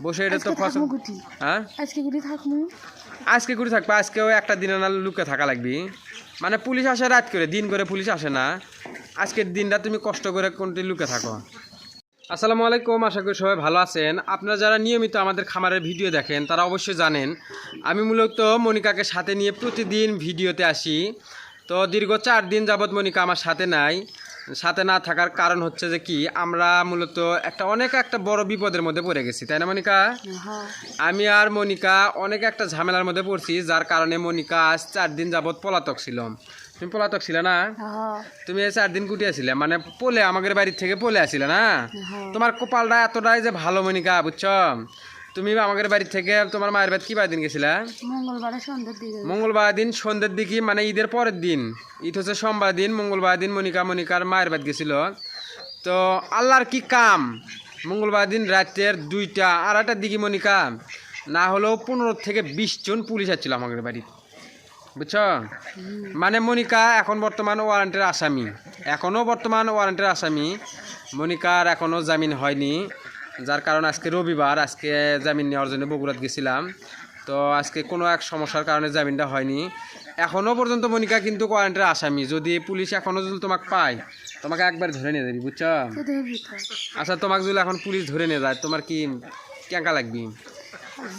বসে এটা তো আজকে ফসল থাকব হ্যাঁ? আজকে গুটি থাকব। আজকে থাকবে আজকেও একটা দিনে না লুকে থাকা লাগবে। মানে পুলিশ আসে রাত করে দিন করে পুলিশ আসে না। আজকের দিনটা তুমি কষ্ট করে কোনটি লুকে থাকো। আসসালামু আলাইকুম আশা করি সবাই ভালো আছেন। আপনারা যারা নিয়মিত আমাদের খামারের ভিডিও দেখেন তারা অবশ্যই জানেন আমি মূলত মনিকাকে সাথে নিয়ে প্রতিদিন ভিডিওতে আসি। তো দীর্ঘ চার দিন যাবৎ মনিকা আমার সাথে নাই। সাথে না থাকার কারণ হচ্ছে যে কি আমরা মূলত একটা অনেক একটা বড় বিপদের মধ্যে পড়ে গেছি তাই না মনিকা? হ্যাঁ। আমি আর মনিকা অনেক একটা ঝামেলার মধ্যে পড়ছি যার কারণে মনিকা আজ চার দিন যাবৎ পলাতক ছিল। তুমি পলাতক ছিলে না? হ্যাঁ। তুমি এই চার দিন কুটিয়েছিলে মানে পোলে আমাদের বাড়ির থেকে পোলে আসছিলে না? হ্যাঁ। তোমার কপালটা এতটাই যে ভালো মনিকা বুঝছ? তুমি আমাদের বাড়ি থেকে তোমার মায়ের বাড়ি কি বার দিন গেছিলা? মঙ্গলবারে সন্ধ্যের দিকে মঙ্গলবার দিন সন্ধ্যের দিকে মানে ঈদের পরের দিন। ঈদ হচ্ছে সোমবার দিন মঙ্গলবার দিন মনিকা মনিকার মায়ের বাড়ি গেছিল। তো আল্লাহর কি কাম? মঙ্গলবার দিন রাতের দুইটা আড়াইটার দিকে মনিকা না হলেও পনেরো থেকে বিশ জন পুলিশ আসছিল আমাদের বাড়ি। বুঝছ? মানে মনিকা এখন বর্তমান ওয়ারেন্টের আসামি। এখনও বর্তমান ওয়ারেন্টের আসামি। মনিকার এখনও জামিন হয়নি। যার কারণে আজকে রবিবার আজকে জামিন নেওয়ার জন্য বগুড়াত গেছিলাম। তো আজকে কোনো এক সমস্যার কারণে জামিনটা হয়নি। এখনও পর্যন্ত মনিকা কিন্তু ওয়ারেন্টের আসামি। যদি পুলিশ এখনও যদি তোমাকে পায় তোমাকে একবার ধরে নিয়ে যাবি বুঝছ? আচ্ছা তোমাকে যদি এখন পুলিশ ধরে নিয়ে যায় তোমার কি কেঙ্কা লাগবি?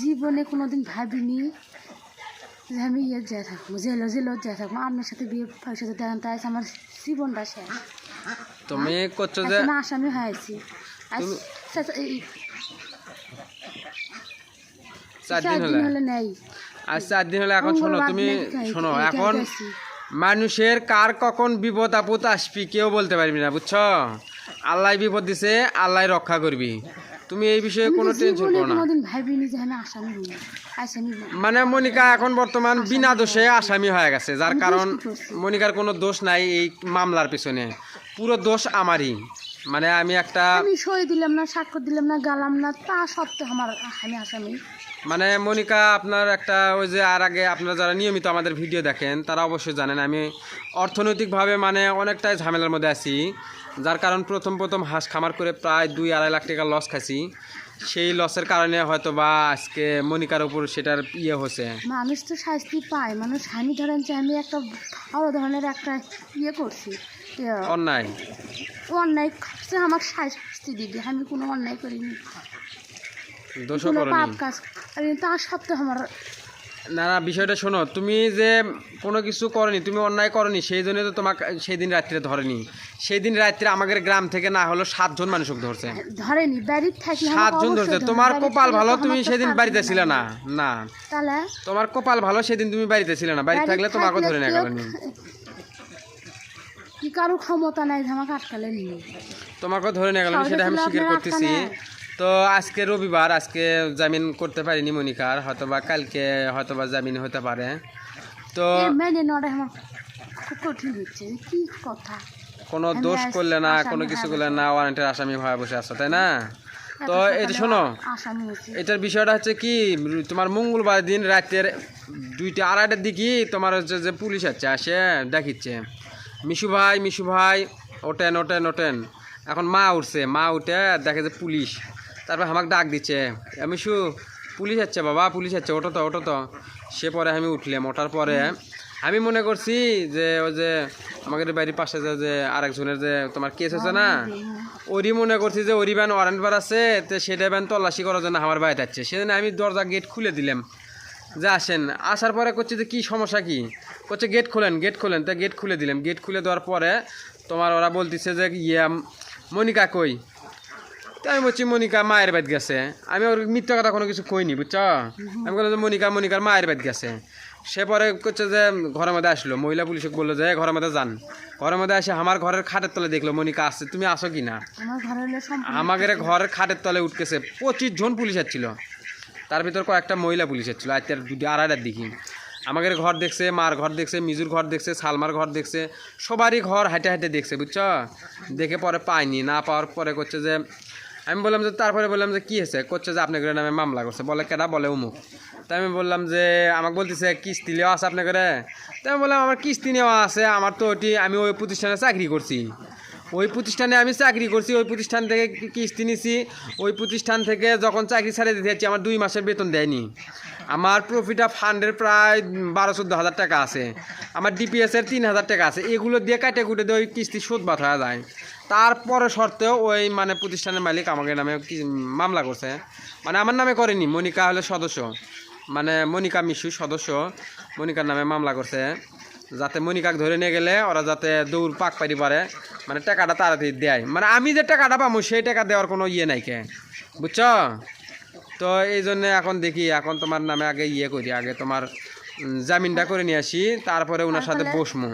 জীবনে কোনোদিন ভাবিনি যে আমি ইয়ে যায় থাকব জেলো জেলো যায় থাকব। আপনার সাথে বিয়ে পয়সা সাথে দেখান তাই আমার জীবনটা শেষ। তুমি করছ যে আসামি হয়েছি। চার দিন হলে হলে নেই। আজ চার দিন হলে এখন শোনো তুমি শোনো এখন মানুষের কার কখন বিপদ আপদ আসবি কেউ বলতে পারবি না বুঝছ? আল্লাহ বিপদ দিছে আল্লাহ রক্ষা করবি। তুমি এই বিষয়ে কোনো টেনশন করো না। মানে মনিকা এখন বর্তমান বিনা দোষে আসামি হয়ে গেছে যার কারণ মনিকার কোনো দোষ নাই এই মামলার পিছনে। পুরো দোষ আমারই। মানে আমি একটা আমি সই দিলাম না স্বাক্ষর দিলাম না গালাম না তা সত্ত্বেও আমার আমি আসামি। মানে মনিকা আপনার একটা ওই যে আর আগে আপনারা যারা নিয়মিত আমাদের ভিডিও দেখেন তারা অবশ্যই জানেন আমি অর্থনৈতিকভাবে মানে অনেকটাই ঝামেলার মধ্যে আছি। যার কারণ প্রথম প্রথম হাঁস খামার করে প্রায় দুই আড়াই লাখ টাকা লস খাইছি। সেই লসের কারণে হয়তো বা আজকে মনিকার উপর সেটার ইয়ে হচ্ছে মানুষ তো শাস্তি পায় মানুষ আমি ধরেন যে আমি একটা ভালো ধরনের একটা ইয়ে করছি। অন্যায়। অন্যায় সে আমাকে শাস্তি দিবি আমি কোনো অন্যায় করিনি। কোনো পাপ কাজ করিনি তা সত্ত্বেও আমার না না বিষয়টা শোনো তুমি যে কোনো কিছু করনি তুমি অন্যায় করনি সেই জন্য তো তোমাকে সেই দিন রাত্রে ধরেনি। সেই দিন রাত্রে আমাদের গ্রাম থেকে না হলো সাতজন মানুষকে ধরছে। ধরেনি বাড়ির থাকি সাতজন ধরছে। তোমার কপাল ভালো তুমি সেদিন বাড়িতে ছিলে না। না। তাহলে? তোমার কপাল ভালো সেদিন তুমি বাড়িতে ছিলে না। বাড়িতে থাকলে তোমাকে ধরে নিয়ে কেউ- গেল কি কারও ক্ষমতা নাই যে আমাকে আটকালে নিয়ে তোমাকে ধরে নিয়ে গেল সহজে সেটা আমি স্বীকার করতেছি। তো আজকে রবিবার আজকে জামিন করতে পারিনি মনিকার হয়তোবা কালকে হয়তোবা জামিন হতে পারে। তো মেনে নেওয়াটা আমার খুব কঠিন হচ্ছে কি কথা? কোনো দোষ করলে না কোনো কিছু করলে না ওয়ারেন্টের আসামি হয়ে বসে আছো তাই না? তো এটা শোনো এটার বিষয়টা হচ্ছে কি তোমার মঙ্গলবার দিন রাতের দুইটা আড়াইটার দিকে তোমার হচ্ছে যে পুলিশ আছে আসে দেখিচ্ছে। মিশু ভাই মিশু ভাই ওটেন ওটেন ওটেন এখন মা উঠছে, মা উঠে দেখে যে পুলিশ। তারপর আমাকে ডাক দিচ্ছে মিশু, পুলিশ আছে বাবা, পুলিশ আছে ওটো তো ওটো তো। সে পরে আমি উঠলাম, ওঠার পরে আমি মনে করছি যে, ওই যে আমাদের বাড়ির পাশে যে যে আরেকজনের যে তোমার কেস আছে না, ওরই মনে করছি যে, ওরই ব্যান ওয়ারেন্ট বার আছে, তো সেটা ব্যান তল্লাশি করার জন্য আমার বাড়িতে যাচ্ছে সেজন্য আমি দরজা গেট খুলে দিলাম। যে আসেন, আসার পরে করছে যে, কী সমস্যা কি? করছে গেট খোলেন গেট খোলেন। তা গেট খুলে দিলাম গেট খুলে দেওয়ার পরে তোমার ওরা বলতেছে যে ইয়ে মনিকা কই? তো আমি বলছি মনিকা মায়ের বাড়ি গেছে। আমি ওর মিথ্যা কথা কোনো কিছু কইনি বুঝছ? আমি বললাম যে মনিকা মনিকার মায়ের বাড়ি গেছে। সে পরে করছে যে ঘরের মধ্যে আসলো। মহিলা পুলিশকে বলল যে ঘরের মধ্যে যান। ঘরের মধ্যে এসে আমার ঘরের খাটের তলে দেখল মনিকা আসছে তুমি আসো কি না আমাদের ঘরের খাটের তলে উঠতেছে। পঁচিশ জন পুলিশ ছিল তার ভিতর কয়েকটা মহিলা পুলিশ ছিল আজকের দুটি আড়াইটার দিকে। আমাদের ঘর দেখছে, মার ঘর দেখছে, মিজুর ঘর দেখছে, সালমার ঘর দেখছে, সবারই ঘর হাঁটে হাঁটে দেখছে, বুঝছ? দেখে পরে পাইনি না পাওয়ার পরে করছে যে, আমি বললাম যে, তারপরে বললাম যে, কী হয়েছে? করছে যে আপনাদের নামে মামলা করছে, বলে কেডা? বলে উমুক। তাই আমি বললাম যে, আমাকে বলতেছে, কিস্তি নেওয়া আছে আপনাদের তাই আমি বললাম, আমার কিস্তি নেওয়া আছে, আমার তো ওটি, আমি ওই প্রতিষ্ঠানে চাকরি করছি। ওই প্রতিষ্ঠানে আমি চাকরি করছি, ওই প্রতিষ্ঠান থেকে কিস্তি নিছি। ওই প্রতিষ্ঠান থেকে যখন চাকরি ছাড়ে দিতে যাচ্ছি, আমার দুই মাসের বেতন দেয়নি। আমার প্রফিট অফ ফান্ডের প্রায় বারো চোদ্দ হাজার টাকা আছে। আমার ডিপিএসের তিন হাজার টাকা আছে। এগুলো দিয়ে কাটে কুটে দিয়ে ওই কিস্তি শোধ বাদ হয়ে যায়। তারপরে সত্ত্বেও ওই মানে প্রতিষ্ঠানের মালিক আমাকে নামে মামলা করছে। মানে আমার নামে করেনি, মনিকা হলো সদস্য। মানে মনিকা মিশু সদস্য। মনিকার নামে মামলা করছে। যাতে মনিকাক ধরে নিয়ে গেলে ওরা যাতে দৌড় পাক পারি পারে মানে টাকাটা তাড়াতাড়ি দেয়। মানে আমি যে টাকাটা পাবো সেই টাকা দেওয়ার কোনো ইয়ে নাই কে। বুঝছ? তো এই জন্য এখন দেখি এখন তোমার নামে আগে ইয়ে করি আগে তোমার জামিনটা করে নিয়ে আসি তারপরে ওনার সাথে? বসবো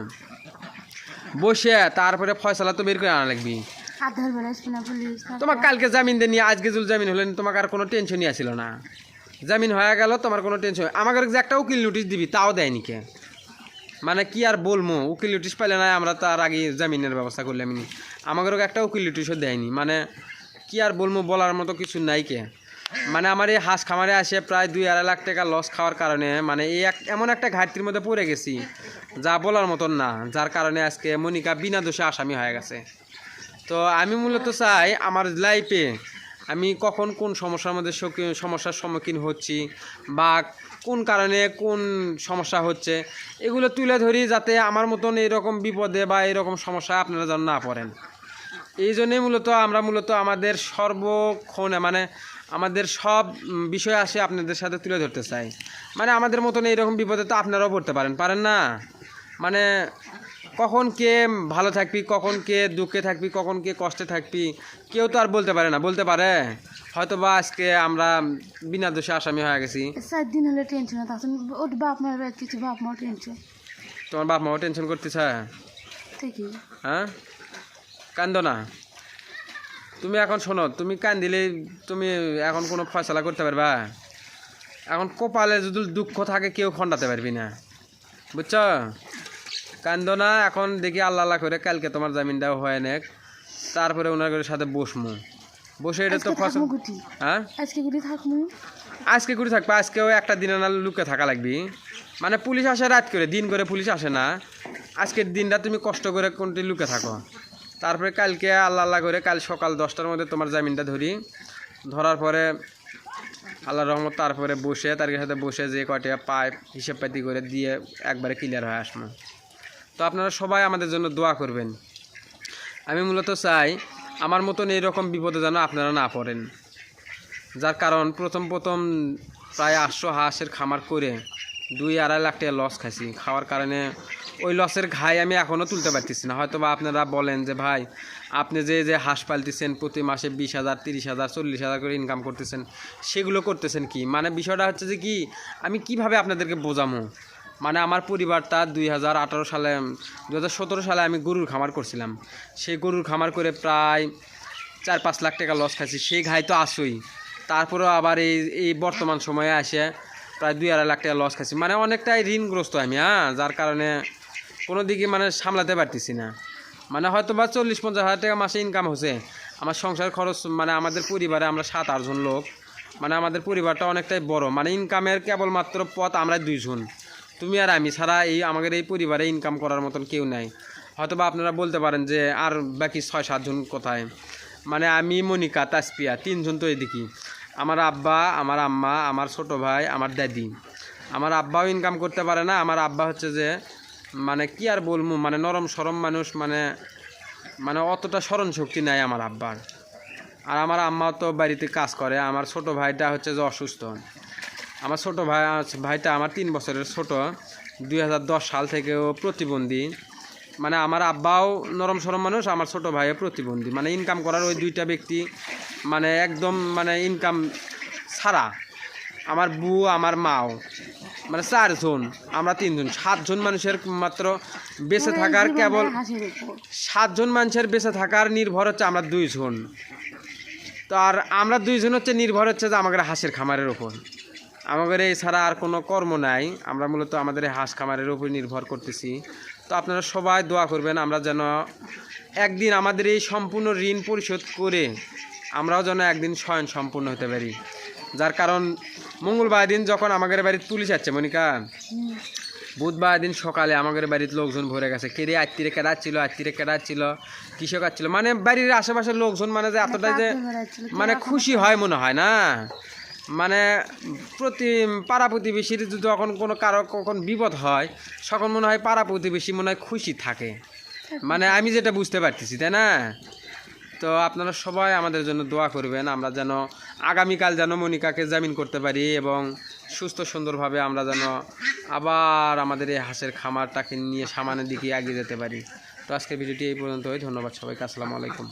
বসে তারপরে ফয়সালা তো বের করে আনা লাগবি। তোমার কালকে জামিন দেনি আজকে জুল জামিন হলেন তোমাকে আর কোনো টেনশনই আসিল না। জামিন হয়ে গেল তোমার কোনো টেনশন আমাকে যে একটা উকিল নোটিশ দিবি তাও দেয়নি কে। মানে কি আর বলব উকিল নোটিশ পাইলে না আমরা তার আগে জামিনের ব্যবস্থা করলাম নি আমাকে একটা উকিল নোটিশও দেয়নি মানে কি আর বলব বলার মতো কিছু নাই কে। মানে আমার এই হাঁস খামারে আসে প্রায় দুই আড়াই লাখ টাকা লস খাওয়ার কারণে মানে এই এক এমন একটা ঘাটতির মধ্যে পড়ে গেছি, যা বলার মতন না, যার কারণে আজকে মনিকা বিনা দোষে আসামি হয়ে গেছে। তো আমি মূলত চাই আমার লাইফে আমি কখন কোন সমস্যার মধ্যে সমস্যার সম্মুখীন হচ্ছি, বা কোন কারণে কোন সমস্যা হচ্ছে, এগুলো তুলে ধরি যাতে আমার মতন এরকম বিপদে বা এরকম সমস্যা আপনারা যেন না পড়েন। এই জন্যই মূলত আমরা মূলত আমাদের সর্বক্ষণে মানে আমাদের সব বিষয় আসে আপনাদের সাথে তুলে ধরতে চাই। মানে আমাদের মতন এইরকম বিপদে তো আপনারাও পড়তে পারেন পারেন না? মানে কখন কে ভালো থাকবি, কখন কে দুঃখে থাকবি, কখন কে কষ্টে থাকবি, কেউ তো আর বলতে পারে না, বলতে পারে? হয়তো বা আজকে আমরা বিনা দোষে আসামি হয়ে গেছি। চার দিন হলে টেনশন তখন ওর বাপ মার কিছু বাপ মাও টেনশন তোমার বাপ মাও টেনশন করতেছে? হ্যাঁ? কান্দ না। তুমি এখন শোনো তুমি কান্দিলে তুমি এখন কোনো ফয়সলা করতে পারবা? এখন কপালে যদি দুঃখ থাকে কেউ খণ্ডাতে পারবি না। বুঝছ? কান্দ না এখন দেখি আল্লাহ আল্লাহ করে কালকে তোমার জামিনটা হয় নেক। তারপরে ওনার সাথে বসমু। বসে এটা তো ফসল হ্যাঁ? আজকে গুটি থাকব। আজকে করে থাকবে আজকেও একটা দিনে না লুকে থাকা লাগবি। মানে পুলিশ আসে রাত করে দিন করে পুলিশ আসে না। আজকের দিনটা তুমি কষ্ট করে কোনটি লুকে থাকো। তারপরে কালকে আল্লাহ আল্লাহ করে কাল সকাল দশটার মধ্যে তোমার জামিনটা ধরি। ধরার পরে আল্লাহ রহমত তারপরে বসে তার সাথে বসে যে কয়টা পাইপ হিসেব পাতি করে দিয়ে একবারে ক্লিয়ার হয়ে আসব। তো আপনারা সবাই আমাদের জন্য দোয়া করবেন। আমি মূলত চাই আমার মতন এইরকম বিপদে যেন আপনারা না পড়েন। যার কারণ প্রথম প্রথম প্রায় আটশো হাঁসের খামার করে দুই আড়াই লাখ টাকা লস খাইছি। খাওয়ার কারণে ওই লসের ঘাই আমি এখনও তুলতে পারতেছি না। হয়তো বা আপনারা বলেন যে, ভাই, আপনি যে যে হাঁস পালতেছেন, প্রতি মাসে বিশ হাজার, তিরিশ হাজার, চল্লিশ হাজার করে ইনকাম করতেছেন, সেগুলো করতেছেন কি? মানে বিষয়টা হচ্ছে যে কি, আমি কীভাবে আপনাদেরকে বোঝামো? মানে আমার পরিবারটা দুই হাজার আঠারো সালে দু হাজার সতেরো সালে আমি গরুর খামার করছিলাম। সেই গরুর খামার করে প্রায় চার পাঁচ লাখ টাকা লস খাইছি। সেই ঘাই তো আসই তারপরেও আবার এই এই বর্তমান সময়ে আসে প্রায় দুই আড়াই লাখ টাকা লস খাইছি। মানে অনেকটাই ঋণগ্রস্ত আমি হ্যাঁ? যার কারণে কোনো দিকে মানে সামলাতে পারতেছি না। মানে হয়তো বা চল্লিশ পঞ্চাশ হাজার টাকা মাসে ইনকাম হচ্ছে আমার সংসার খরচ মানে আমাদের পরিবারে আমরা সাত আটজন লোক। মানে আমাদের পরিবারটা অনেকটাই বড়। মানে ইনকামের কেবলমাত্র পথ আমরা দুইজন। তুমি আর আমি ছাড়া এই আমাদের এই পরিবারে ইনকাম করার মতন কেউ নাই। হয়তো বা আপনারা বলতে পারেন যে আর বাকি ছয় সাতজন কোথায়? মানে আমি, মনিকা, তাসপিয়া তিনজন তো এদিকে আমার আব্বা, আমার আম্মা, আমার ছোট ভাই, আমার দাদি আমার আব্বাও ইনকাম করতে পারে না, আমার আব্বা হচ্ছে যে মানে কি আর বলব মানে নরম সরম মানুষ মানে মানে অতটা স্মরণ শক্তি নাই আমার আব্বার। আর আমার আম্মা তো বাড়িতে কাজ করে, আমার ছোট ভাইটা হচ্ছে যে অসুস্থ। আমার ছোট ভাই ভাইটা আমার তিন বছরের ছোট। দুই হাজার দশ সাল থেকে ও প্রতিবন্ধী। মানে আমার আব্বাও নরম সরম মানুষ আমার ছোট ভাইও প্রতিবন্ধী। মানে ইনকাম করার ওই দুইটা ব্যক্তি মানে একদম মানে ইনকাম ছাড়া। আমার বউ আমার মাও। মানে চারজন আমরা তিনজন। সাতজন মানুষের মাত্র বেঁচে থাকার কেবল সাতজন মানুষের বেঁচে থাকার নির্ভর হচ্ছে আমরা দুইজন। তো আর আমরা দুইজন হচ্ছে নির্ভর হচ্ছে যে আমাদের হাঁসের খামারের ওপর আমাদের এছাড়া আর কোনো কর্ম নাই। আমরা মূলত আমাদের এই হাঁস খামারের উপর নির্ভর করতেছি। তো আপনারা সবাই দোয়া করবেন আমরা যেন একদিন আমাদের এই সম্পূর্ণ ঋণ পরিশোধ করে আমরাও যেন একদিন স্বয়ং সম্পূর্ণ হতে পারি। যার কারণ মঙ্গলবার দিন যখন আমাদের বাড়িতে পুলিশ আসছে মনিকা বুধবার দিন সকালে আমাদের বাড়িতে লোকজন ভরে গেছে। কেড়ে আত্মীরে কেড়াচ্ছিল আত্মীরে কেড়াচ্ছিল কৃষক আসছিল মানে বাড়ির আশেপাশের লোকজন মানে যে এতটা যে মানে খুশি হয় মনে হয় না? মানে প্রতি পাড়া প্রতিবেশীর যখন কোনো কারও কখন বিপদ হয় তখন মনে হয় পাড়া প্রতিবেশী মনে হয় খুশি থাকে। মানে আমি যেটা বুঝতে পারতেছি তাই না? তো আপনারা সবাই আমাদের জন্য দোয়া করবেন আমরা যেন আগামীকাল যেন মনিকাকে জামিন করতে পারি এবং সুস্থ সুন্দরভাবে আমরা যেন আবার আমাদের এই হাঁসের খামারটাকে নিয়ে সামনের দিকে এগিয়ে যেতে পারি। তো আজকের ভিডিওটি এই পর্যন্তই ধন্যবাদ সবাইকে আসসালামু আলাইকুম।